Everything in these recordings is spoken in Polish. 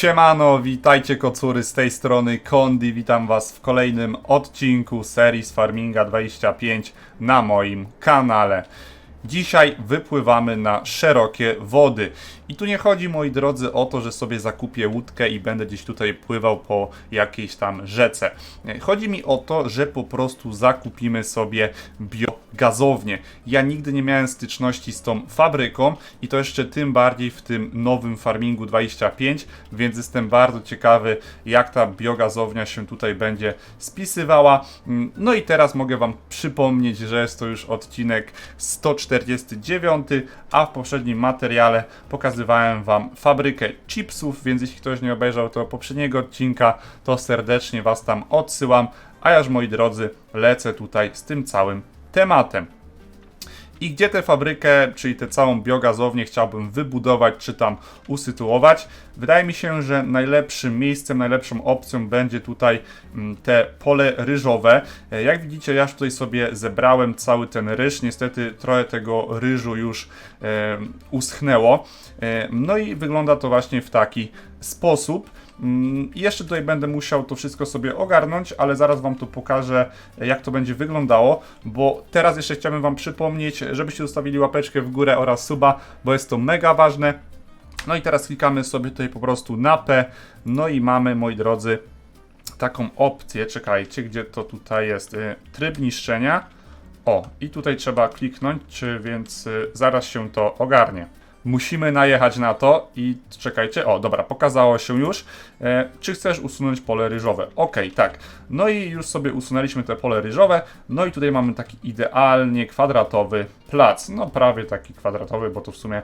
Siemano, witajcie kocury z tej strony Kondi, witam was w kolejnym odcinku serii z Farminga 25 na moim kanale. Dzisiaj wypływamy na szerokie wody. I tu nie chodzi, moi drodzy, o to, że sobie zakupię łódkę i będę gdzieś tutaj pływał po jakiejś tam rzece. Chodzi mi o to, że po prostu zakupimy sobie biogazownię. Ja nigdy nie miałem styczności z tą fabryką i to jeszcze tym bardziej w tym nowym Farmingu 25, więc jestem bardzo ciekawy, jak ta biogazownia się tutaj będzie spisywała. Mm, No i teraz mogę Wam przypomnieć, że jest to już odcinek 149, a w poprzednim materiale pokazywałem Wam fabrykę chipsów, więc jeśli ktoś nie obejrzał tego poprzedniego odcinka, to serdecznie Was tam odsyłam. A ja już moi drodzy lecę tutaj z tym całym tematem. I gdzie tę fabrykę, czyli tę całą biogazownię chciałbym wybudować, czy tam usytuować? Wydaje mi się, że najlepszym miejscem, najlepszą opcją będzie tutaj mm, te pole ryżowe. E, Jak widzicie, ja już tutaj sobie zebrałem cały ten ryż. Niestety trochę tego ryżu już uschnęło. E, no i wygląda to właśnie w taki sposób. Mm, i Jeszcze tutaj będę musiał to wszystko sobie ogarnąć, ale zaraz Wam tu pokażę, jak to będzie wyglądało, bo teraz jeszcze chciałbym Wam przypomnieć, żebyście zostawili łapeczkę w górę oraz suba, bo jest to mega ważne. No i teraz klikamy sobie tutaj po prostu na P, no i mamy, moi drodzy, taką opcję, czekajcie, gdzie to tutaj jest, y, tryb niszczenia. O, i tutaj trzeba kliknąć, więc y, zaraz się to ogarnie. Musimy najechać na to i czekajcie, o dobra, pokazało się już. E, czy chcesz usunąć pole ryżowe? Ok, tak. No i już sobie usunęliśmy te pole ryżowe. No i tutaj mamy taki idealnie kwadratowy plac. No prawie taki kwadratowy, bo to w sumie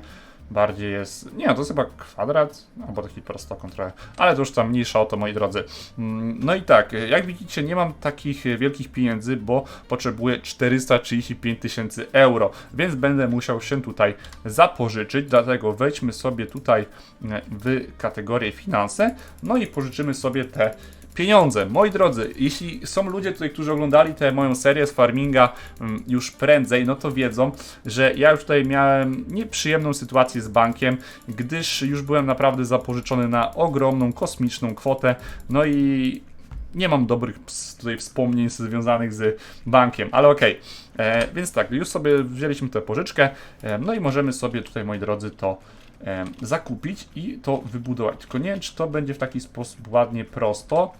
bardziej jest. Nie, to jest chyba kwadrat, albo taki prostokąt trochę, ale to już tam mniejsza o to, moi drodzy. Mm, No i tak, jak widzicie, nie mam takich wielkich pieniędzy, bo potrzebuję 435 tysięcy euro, więc będę musiał się tutaj zapożyczyć. Dlatego wejdźmy sobie tutaj w kategorię finanse, no i pożyczymy sobie te pieniądze. Moi drodzy, jeśli są ludzie tutaj, którzy oglądali tę moją serię z farminga mm, już prędzej, no to wiedzą, że ja już tutaj miałem nieprzyjemną sytuację z bankiem, gdyż już byłem naprawdę zapożyczony na ogromną, kosmiczną kwotę, no i nie mam dobrych tutaj wspomnień związanych z bankiem, ale okej. E, Więc tak, już sobie wzięliśmy tę pożyczkę, e, no i możemy sobie tutaj, moi drodzy, to zakupić i to wybudować. Tylko nie wiem, czy to będzie w taki sposób ładnie prosto.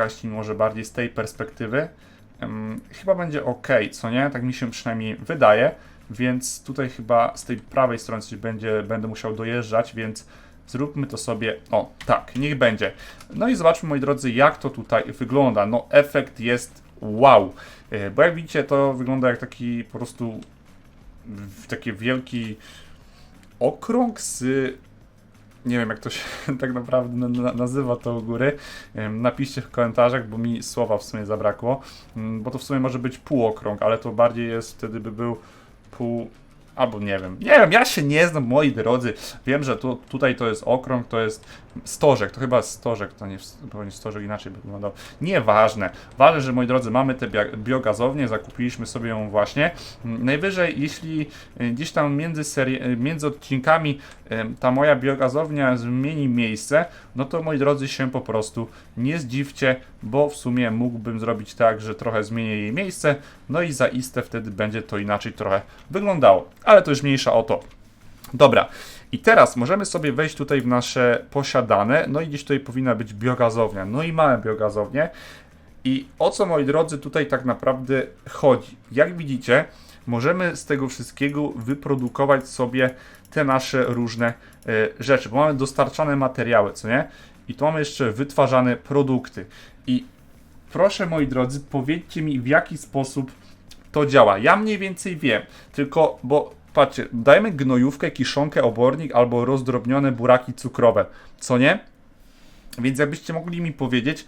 Pokażcie mi może bardziej z tej perspektywy. Chyba będzie ok, co nie? Tak mi się przynajmniej wydaje. Więc tutaj chyba z tej prawej strony coś będzie, będę musiał dojeżdżać, więc zróbmy to sobie. O, tak, niech będzie. No i zobaczmy, moi drodzy, jak to tutaj wygląda. No, efekt jest wow. E, Bo jak widzicie, to wygląda jak taki po prostu taki wielki okrąg z nie wiem jak to się tak naprawdę na- na- nazywa to u góry. Napiszcie w komentarzach, bo mi słowa w sumie zabrakło. Mm, Bo to w sumie może być półokrąg, ale to bardziej jest wtedy by był pół. Albo nie wiem. Nie wiem, ja się nie znam, moi drodzy. Wiem, że tu, tutaj to jest okrąg, to jest stożek. To chyba stożek, to nie, to nie stożek inaczej by wyglądał. Nieważne. Ważne, że moi drodzy, mamy tę bia- biogazownię, zakupiliśmy sobie ją właśnie. Mm, Najwyżej, jeśli y, gdzieś tam między, serii, y, między odcinkami em, ta moja biogazownia zmieni miejsce, no to moi drodzy się po prostu nie zdziwcie, bo w sumie mógłbym zrobić tak, że trochę zmienię jej miejsce, no i zaiste wtedy będzie to inaczej trochę wyglądało, ale to już mniejsza o to. Dobra, i teraz możemy sobie wejść tutaj w nasze posiadane, no i gdzieś tutaj powinna być biogazownia, no i mamy biogazownię. I o co, moi drodzy, tutaj tak naprawdę chodzi? Jak widzicie, możemy z tego wszystkiego wyprodukować sobie te nasze różne e, rzeczy, bo mamy dostarczane materiały, co nie? I tu mamy jeszcze wytwarzane produkty. I proszę, moi drodzy, powiedzcie mi, w jaki sposób to działa. Ja mniej więcej wiem, tylko bo patrzcie, dajemy gnojówkę, kiszonkę, obornik albo rozdrobnione buraki cukrowe, co nie? Więc jakbyście mogli mi powiedzieć,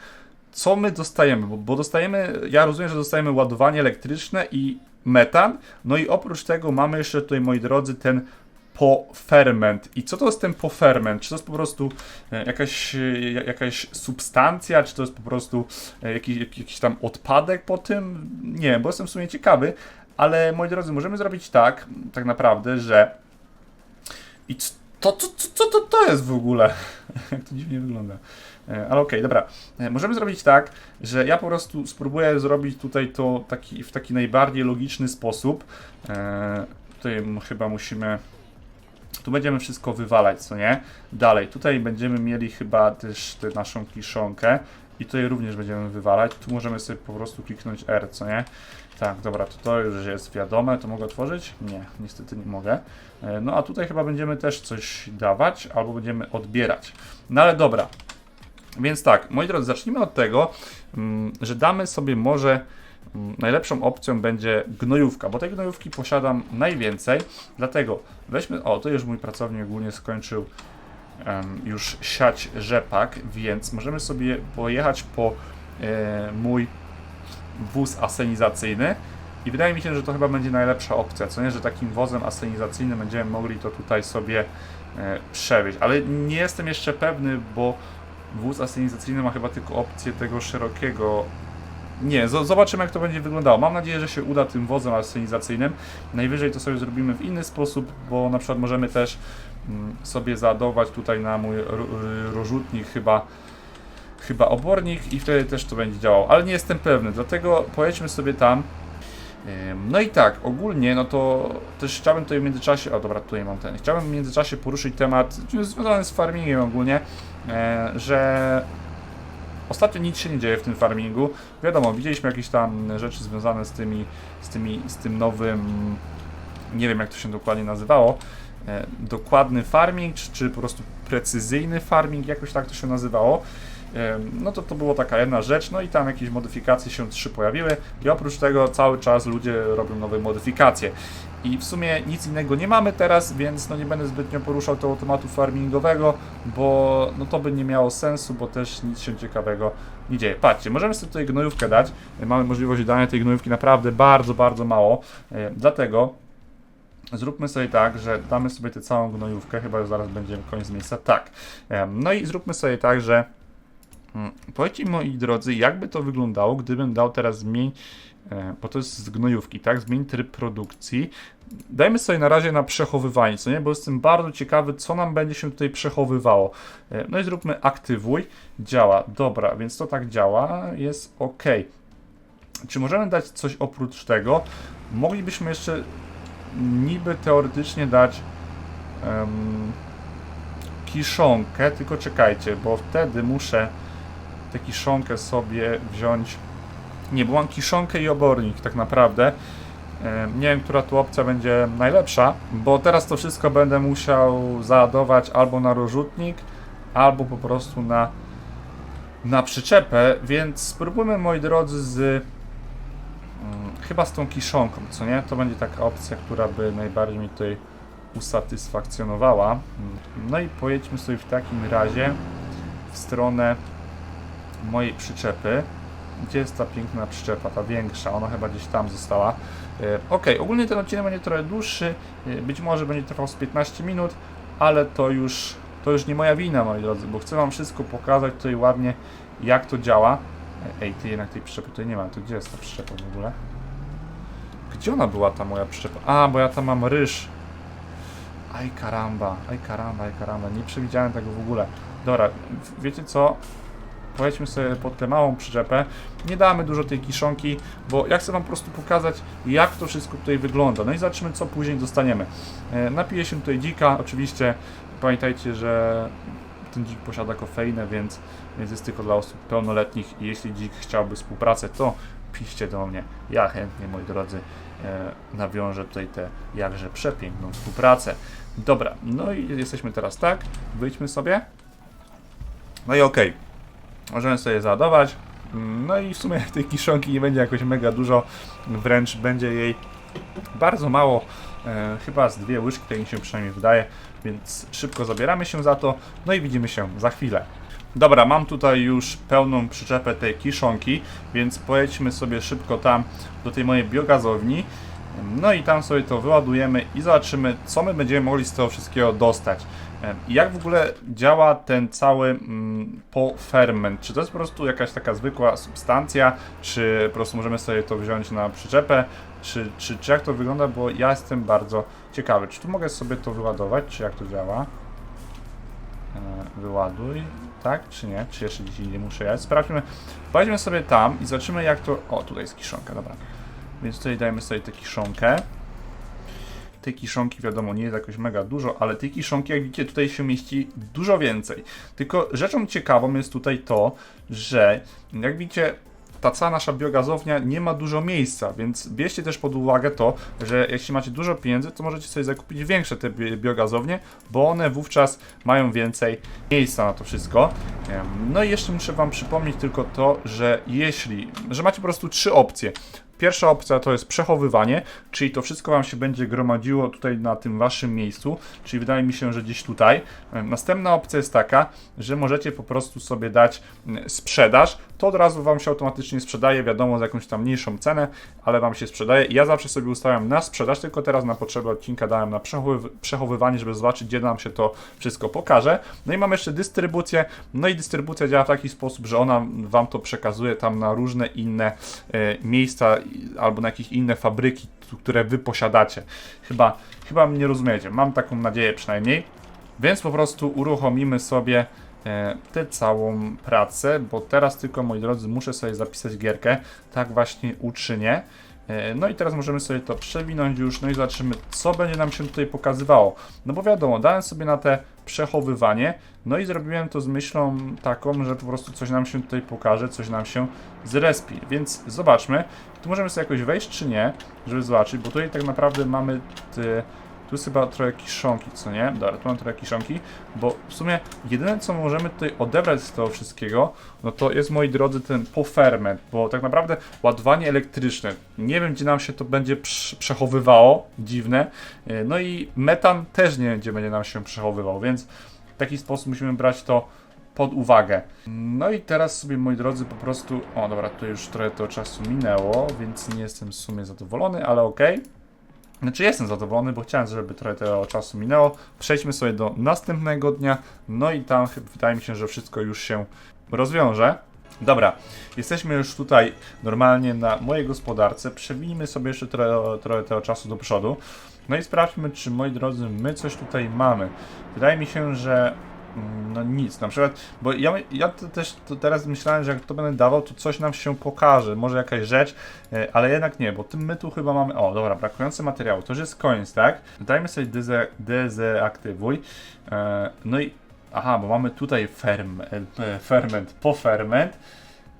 co my dostajemy, bo, bo dostajemy, ja rozumiem, że dostajemy ładowanie elektryczne i metan, no i oprócz tego mamy jeszcze tutaj, moi drodzy, ten poferment. I co to jest ten poferment? Czy to jest po prostu e, jakaś, e, jakaś substancja, czy to jest po prostu e, jakiś, jak- jakiś tam odpadek po tym? Nie, bo jestem w sumie ciekawy, ale moi drodzy, możemy zrobić tak, tak naprawdę, że i To, co, co to, to jest w ogóle? Jak to dziwnie wygląda. E, Ale okej, dobra. E, Możemy zrobić tak, że ja po prostu spróbuję zrobić tutaj to taki, w taki najbardziej logiczny sposób. E, tutaj chyba musimy. Tu będziemy wszystko wywalać, co nie? Dalej, tutaj będziemy mieli chyba też tę naszą kiszonkę. I tutaj również będziemy wywalać. Tu możemy sobie po prostu kliknąć R, co nie? Tak, dobra, to to już jest wiadome. To mogę otworzyć? Nie, niestety nie mogę. E, No a tutaj chyba będziemy też coś dawać, albo będziemy odbierać. No ale dobra. Więc tak, moi drodzy, zacznijmy od tego, mm, że damy sobie może mm, najlepszą opcją będzie gnojówka, bo tej gnojówki posiadam najwięcej, dlatego weźmy, o, to już mój pracownik ogólnie skończył już siać rzepak, więc możemy sobie pojechać po e, mój wóz asenizacyjny i wydaje mi się, że to chyba będzie najlepsza opcja, co nie, że takim wozem asenizacyjnym będziemy mogli to tutaj sobie e, przewieźć, ale nie jestem jeszcze pewny, bo wóz asenizacyjny ma chyba tylko opcję tego szerokiego. Nie, zo- zobaczymy jak to będzie wyglądało. Mam nadzieję, że się uda tym wozem asenizacyjnym. Najwyżej to sobie zrobimy w inny sposób, bo na przykład możemy też sobie załadować tutaj na mój ro- rozrzutnik chyba chyba obornik i wtedy też to będzie działało, ale nie jestem pewny, dlatego pojedźmy sobie tam. No i tak, ogólnie, no to też chciałbym tutaj w międzyczasie, o dobra, tutaj mam ten, chciałbym w międzyczasie poruszyć temat związany z farmingiem ogólnie, e, że ostatnio nic się nie dzieje w tym farmingu. Wiadomo, widzieliśmy jakieś tam rzeczy związane z tymi, z tymi, z tym nowym, nie wiem jak to się dokładnie nazywało, dokładny farming, czy, czy po prostu precyzyjny farming, jakoś tak to się nazywało. Em, No to to była taka jedna rzecz, no i tam jakieś modyfikacje się trzy pojawiły i oprócz tego cały czas ludzie robią nowe modyfikacje. I w sumie nic innego nie mamy teraz, więc no nie będę zbytnio poruszał tego tematu farmingowego, bo no to by nie miało sensu, bo też nic się ciekawego nie dzieje. Patrzcie, możemy sobie tutaj gnojówkę dać. Mamy możliwość dania tej gnojówki naprawdę bardzo, bardzo mało. E, Dlatego Zróbmy sobie tak, że damy sobie tę całą gnojówkę, chyba już zaraz będzie koniec miejsca. Tak. No i zróbmy sobie tak, że mm, powiedzcie moi drodzy, jakby to wyglądało, gdybym dał teraz zmień, e, bo to jest z gnojówki, tak? Zmień tryb produkcji. Dajmy sobie na razie na przechowywanie, co nie? Bo jestem bardzo ciekawy, co nam będzie się tutaj przechowywało. E, No i zróbmy aktywuj. Działa. Dobra, więc to tak działa. Jest ok. Czy możemy dać coś oprócz tego? Moglibyśmy jeszcze niby teoretycznie dać em, kiszonkę, tylko czekajcie, bo wtedy muszę tę kiszonkę sobie wziąć. Nie, bo mam kiszonkę i obornik tak naprawdę. Nie wiem, która tu opcja będzie najlepsza, bo teraz to wszystko będę musiał załadować albo na rozrzutnik, albo po prostu na, na przyczepę, więc spróbujmy, moi drodzy, z Chyba z tą kiszonką, co nie? To będzie taka opcja, która by najbardziej mi tutaj usatysfakcjonowała. No i pojedźmy sobie w takim razie w stronę mojej przyczepy. Gdzie jest ta piękna przyczepa, ta większa? Ona chyba gdzieś tam została. E, Ok, ogólnie ten odcinek będzie trochę dłuższy, e, być może będzie trwał z 15 minut, ale to już, to już nie moja wina, moi drodzy, bo chcę Wam wszystko pokazać tutaj ładnie, jak to działa. E, Ej, ty jednak tej przyczepy tutaj nie ma. To gdzie jest ta przyczepa w ogóle? Gdzie ona była ta moja przyczepa? A, bo ja tam mam ryż. Aj karamba, aj karamba, aj karamba. Nie przewidziałem tego w ogóle. Dobra, wiecie co? Pojedźmy sobie pod tę małą przyczepę. Nie damy dużo tej kiszonki, bo ja chcę wam po prostu pokazać, jak to wszystko tutaj wygląda. No i zobaczymy, co później dostaniemy. E, Napiję się tutaj dzika, oczywiście. Pamiętajcie, że ten dzik posiada kofeinę, więc, więc jest tylko dla osób pełnoletnich i jeśli dzik chciałby współpracę, to piszcie do mnie. Ja chętnie, moi drodzy, nawiążę tutaj tę jakże przepiękną współpracę. Dobra, no i jesteśmy teraz tak, wyjdźmy sobie. No i okej, możemy sobie załadować. No i w sumie tej kiszonki nie będzie jakoś mega dużo, wręcz będzie jej bardzo mało, e, chyba z dwie łyżki, tak mi się przynajmniej wydaje, więc szybko zabieramy się za to, no i widzimy się za chwilę. Dobra, mam tutaj już pełną przyczepę tej kiszonki, więc pojedźmy sobie szybko tam do tej mojej biogazowni. No i tam sobie to wyładujemy i zobaczymy, co my będziemy mogli z tego wszystkiego dostać. Jak w ogóle działa ten cały mm, poferment? Czy to jest po prostu jakaś taka zwykła substancja, czy po prostu możemy sobie to wziąć na przyczepę, czy, czy, czy jak to wygląda, bo ja jestem bardzo ciekawy. Czy tu mogę sobie to wyładować, czy jak to działa? E, Wyładuj, tak czy nie? Czy jeszcze gdzieś indziej muszę jechać? Sprawdźmy, pojedźmy sobie tam i zobaczymy jak to... O, tutaj jest kiszonka, dobra. Więc tutaj dajmy sobie tę kiszonkę. Tej kiszonki wiadomo nie jest jakoś mega dużo, ale tej kiszonki jak widzicie tutaj się mieści dużo więcej. Tylko rzeczą ciekawą jest tutaj to, że jak widzicie ta cała nasza biogazownia nie ma dużo miejsca, więc bierzcie też pod uwagę to, że jeśli macie dużo pieniędzy, to możecie sobie zakupić większe te bi- biogazownie, bo one wówczas mają więcej miejsca na to wszystko. No i jeszcze muszę Wam przypomnieć tylko to, że jeśli, że macie po prostu trzy opcje. Pierwsza opcja to jest przechowywanie, czyli to wszystko Wam się będzie gromadziło tutaj na tym Waszym miejscu, czyli wydaje mi się, że gdzieś tutaj. Em, Następna opcja jest taka, że możecie po prostu sobie dać sprzedaż, to od razu Wam się automatycznie sprzedaje, wiadomo, za jakąś tam mniejszą cenę, ale Wam się sprzedaje. Ja zawsze sobie ustawiam na sprzedaż, tylko teraz na potrzeby odcinka dałem na przechowyw- przechowywanie, żeby zobaczyć, gdzie nam się to wszystko pokaże. No i mam jeszcze dystrybucję, no i dystrybucja działa w taki sposób, że ona Wam to przekazuje tam na różne inne e, miejsca albo na jakieś inne fabryki, które Wy posiadacie. Chyba, chyba mnie rozumiecie, mam taką nadzieję przynajmniej. Więc po prostu uruchomimy sobie e, tę całą pracę, bo teraz tylko, moi drodzy, muszę sobie zapisać gierkę. Tak właśnie uczynię. E, No i teraz możemy sobie to przewinąć już, no i zobaczymy, co będzie nam się tutaj pokazywało. No bo wiadomo, dałem sobie na te przechowywanie, no i zrobiłem to z myślą taką, że po prostu coś nam się tutaj pokaże, coś nam się zrespi. Więc zobaczmy, tu możemy sobie jakoś wejść czy nie, żeby zobaczyć, bo tutaj tak naprawdę mamy tu jest chyba trochę kiszonki, co nie? Dobra, tu mam trochę kiszonki, bo w sumie jedyne co możemy tutaj odebrać z tego wszystkiego, no to jest moi drodzy ten poferment, bo tak naprawdę ładowanie elektryczne, nie wiem gdzie nam się to będzie prz- przechowywało, dziwne, E, no i metan też nie wiem gdzie będzie nam się przechowywał, więc w taki sposób musimy brać to pod uwagę. No i teraz sobie, moi drodzy, po prostu. O, dobra, tu już trochę tego czasu minęło, więc nie jestem w sumie zadowolony, ale okej. Znaczy jestem zadowolony, bo chciałem, żeby trochę tego czasu minęło. Przejdźmy sobie do następnego dnia. No i tam wydaje mi się, że wszystko już się rozwiąże. Dobra, jesteśmy już tutaj normalnie na mojej gospodarce. Przewinijmy sobie jeszcze trochę, trochę tego czasu do przodu. No i sprawdźmy, czy moi drodzy, my coś tutaj mamy. Wydaje mi się, że no nic, na przykład, bo ja, ja też teraz myślałem, że jak to będę dawał, to coś nam się pokaże, może jakaś rzecz, e, ale jednak nie, bo tym my tu chyba mamy, o dobra, brakujące materiału, to już jest koniec, tak? Dajmy sobie deze, dezaktywuj, e, no i, aha, bo mamy tutaj ferm, e, ferment, po ferment,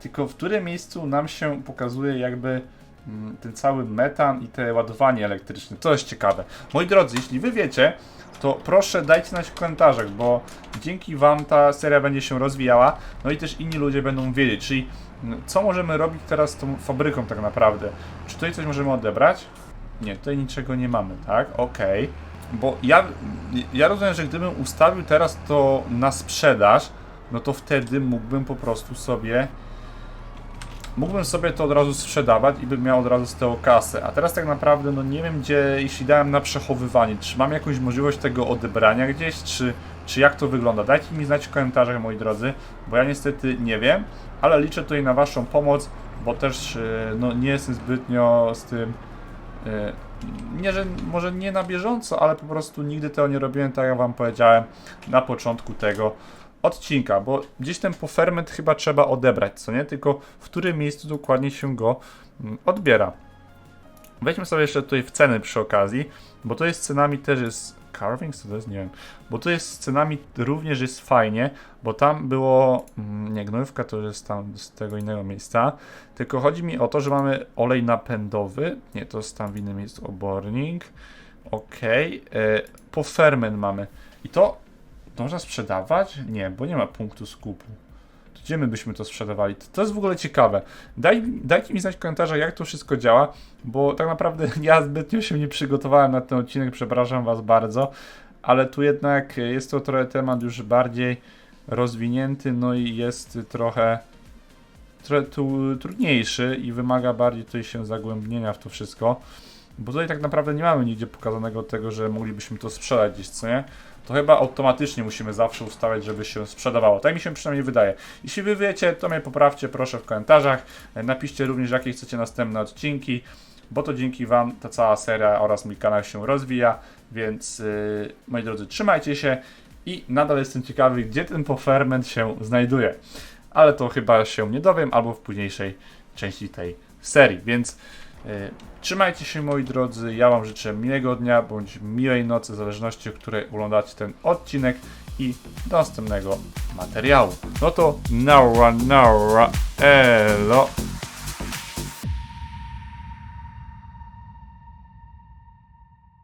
tylko w którym miejscu nam się pokazuje jakby ten cały metan i te ładowanie elektryczne. To jest ciekawe. Moi drodzy, jeśli wy wiecie, to proszę dajcie znać w komentarzach, bo dzięki wam ta seria będzie się rozwijała, no i też inni ludzie będą wiedzieć, czyli mm, co możemy robić teraz z tą fabryką tak naprawdę. Czy tutaj coś możemy odebrać? Nie, tutaj niczego nie mamy, tak? Okej. Bo ja, ja rozumiem, że gdybym ustawił teraz to na sprzedaż, no to wtedy mógłbym po prostu sobie mógłbym sobie to od razu sprzedawać i bym miał od razu z tego kasę. A teraz tak naprawdę no nie wiem gdzie, jeśli dałem na przechowywanie, czy mam jakąś możliwość tego odebrania gdzieś, czy, czy jak to wygląda. Dajcie mi znać w komentarzach moi drodzy, bo ja niestety nie wiem, ale liczę tutaj na waszą pomoc, bo też yy, no, nie jestem zbytnio z tym yy, nie, że może nie na bieżąco, ale po prostu nigdy tego nie robiłem, tak jak wam powiedziałem na początku tego odcinka, bo gdzieś ten poferment chyba trzeba odebrać, co nie? Tylko w którym miejscu dokładnie się go mm, odbiera. Wejdźmy sobie jeszcze tutaj w ceny przy okazji, bo to jest cenami też jest carving, to jest? Nie wiem. Bo to jest cenami również jest fajnie, bo tam było, mm, nie gnojówka to jest tam z tego innego miejsca, tylko chodzi mi o to, że mamy olej napędowy, nie, to jest tam w innym miejscu obornik, okej, okay. po ferment mamy i to można sprzedawać? Nie, bo nie ma punktu skupu. To gdzie my byśmy to sprzedawali? To, jest w ogóle ciekawe. Daj, dajcie mi znać w komentarzach, jak to wszystko działa, bo tak naprawdę ja zbytnio się nie przygotowałem na ten odcinek, przepraszam Was bardzo, ale tu jednak jest to trochę temat już bardziej rozwinięty, no i jest trochę trochę tu trudniejszy i wymaga bardziej tutaj się zagłębienia w to wszystko, bo tutaj tak naprawdę nie mamy nigdzie pokazanego tego, że moglibyśmy to sprzedać gdzieś, co nie? To chyba automatycznie musimy zawsze ustawiać, żeby się sprzedawało. Tak mi się przynajmniej wydaje. Jeśli wy wiecie, to mnie poprawcie proszę w komentarzach. Napiszcie również, jakie chcecie następne odcinki, bo to dzięki wam ta cała seria oraz mój kanał się rozwija, więc yy, moi drodzy, trzymajcie się i nadal jestem ciekawy, gdzie ten poferment się znajduje. Ale to chyba się nie dowiem, albo w późniejszej części tej serii, więc e, trzymajcie się moi drodzy, ja Wam życzę miłego dnia, bądź miłej nocy, w zależności o której oglądacie ten odcinek i do następnego materiału. No to nara, nara, elo.